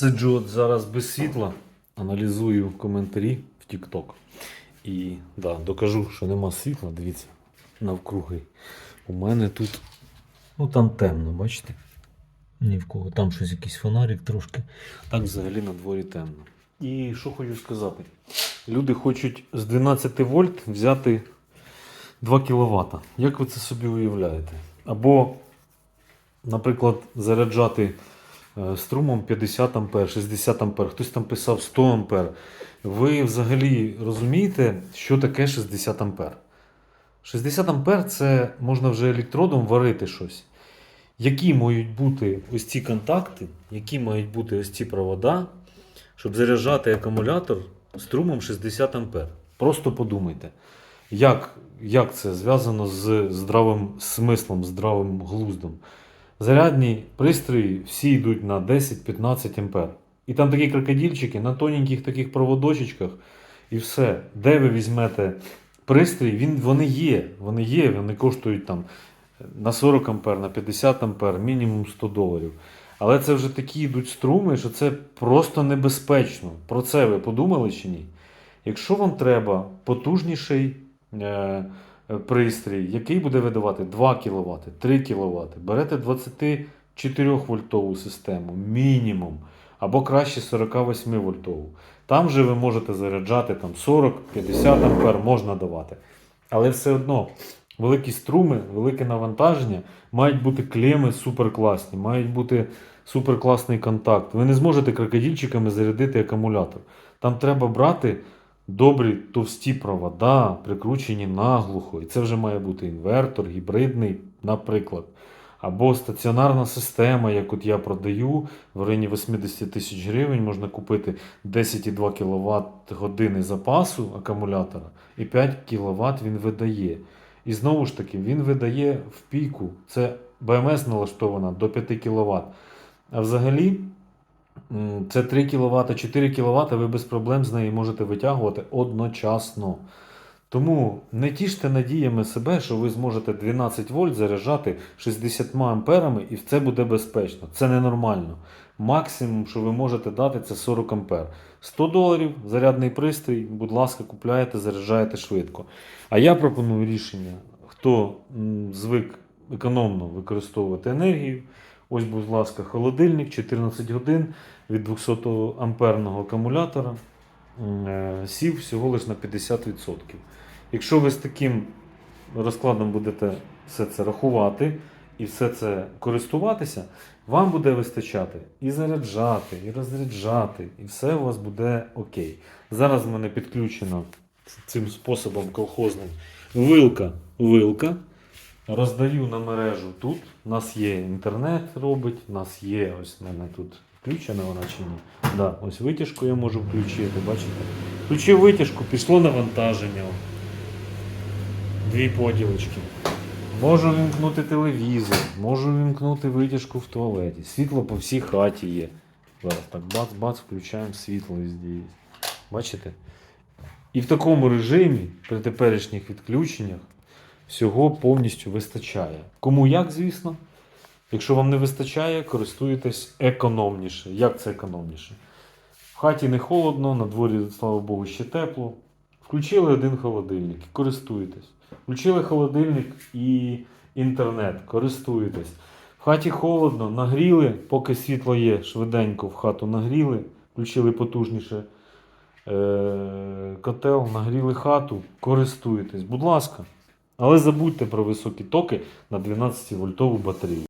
Сиджу от зараз без світла, аналізую коментарі в TikTok. І да, докажу, що нема світла. Дивіться, навкруги. У мене тут, ну там темно, бачите? Ні в кого. Там щось якийсь фонарик трошки. Так взагалі на дворі темно. І що хочу сказати? Люди хочуть з 12 вольт взяти 2 кВт. Як ви це собі уявляєте? Або, наприклад, заряджати струмом 50 А, 60 А, хтось там писав 100 А. Ви взагалі розумієте, що таке 60 А? 60 А це можна вже електродом варити щось. Які мають бути ось ці контакти, які мають бути ось ці провода, щоб заряджати акумулятор струмом 60 А? Просто подумайте, як, як це зв'язано з здравим смислом, здравим глуздом. Зарядні пристрої всі йдуть на 10-15 А. І там такі крокодильчики на тоненьких таких проводочечках, і все. Де ви візьмете пристрій, він, вони є. Вони є, вони коштують там на 40 А, на 50 А, мінімум 100 доларів. Але це вже такі йдуть струми, що це просто небезпечно. Про це ви подумали чи ні? Якщо вам треба потужніший е, е, пристрій, який буде видавати 2 кВт, 3 кВт, берете 24 вольтову систему, мінімум, або краще 48 вольтову. Там же ви можете заряджати там 40-50 ампер можна давати. Але все одно великі струми, велике навантаження, мають бути клеми суперкласні, мають бути суперкласний контакт. Ви не зможете крокодильчиками зарядити акумулятор. Там треба брати добрі товсті провода, прикручені наглухо. І це вже має бути інвертор, гібридний, наприклад. Або стаціонарна система, як от я продаю, в районі 80 тисяч гривень можна купити 10,2 кВт години запасу акумулятора, і 5 кВт він видає. І знову ж таки, він видає в піку. Це БМС налаштована до 5 кВт. А взагалі, це 3 кВт, 4 кВт, ви без проблем з неї можете витягувати одночасно. Тому не тіште надіями себе, що ви зможете 12 вольт заряджати 60 амперами і це буде безпечно. Це ненормально. Максимум, що ви можете дати, це 40 ампер. 100 доларів зарядний пристрій, будь ласка, купляєте, заряджаєте швидко. А я пропоную рішення, хто звик економно використовувати енергію. Ось, будь ласка, холодильник 14 годин від 200 амперного акумулятора е, сів всього лише на 50%. Якщо ви з таким розкладом будете все це рахувати і все це користуватися, вам буде вистачати і заряджати, і розряджати, і все у вас буде окей. Зараз в мене підключено цим способом колхозним вилка, вилка. Роздаю на мережу тут. У нас є інтернет робить, у нас є ось в мене тут включена вона чи ні. Да, ось витяжку я можу включити, бачите? Включив витяжку, пішло навантаження. Дві поділочки. Можу вімкнути телевізор, можу вімкнути витяжку в туалеті. Світло по всій хаті є. Зараз так бац-бац, включаємо світло везде. Бачите? І в такому режимі, при теперішніх відключеннях, всього повністю вистачає. Кому як, звісно. Якщо вам не вистачає, користуєтесь економніше. Як це економніше? В хаті не холодно, на дворі, слава Богу, ще тепло. Включили один холодильник і користуєтесь. Включили холодильник і інтернет, користуєтесь. В хаті холодно, нагріли, поки світло є, швиденько в хату нагріли, включили потужніше е- котел, нагріли хату, користуєтесь. Будь ласка. Але забудьте про високі токи на 12 вольтову батарею.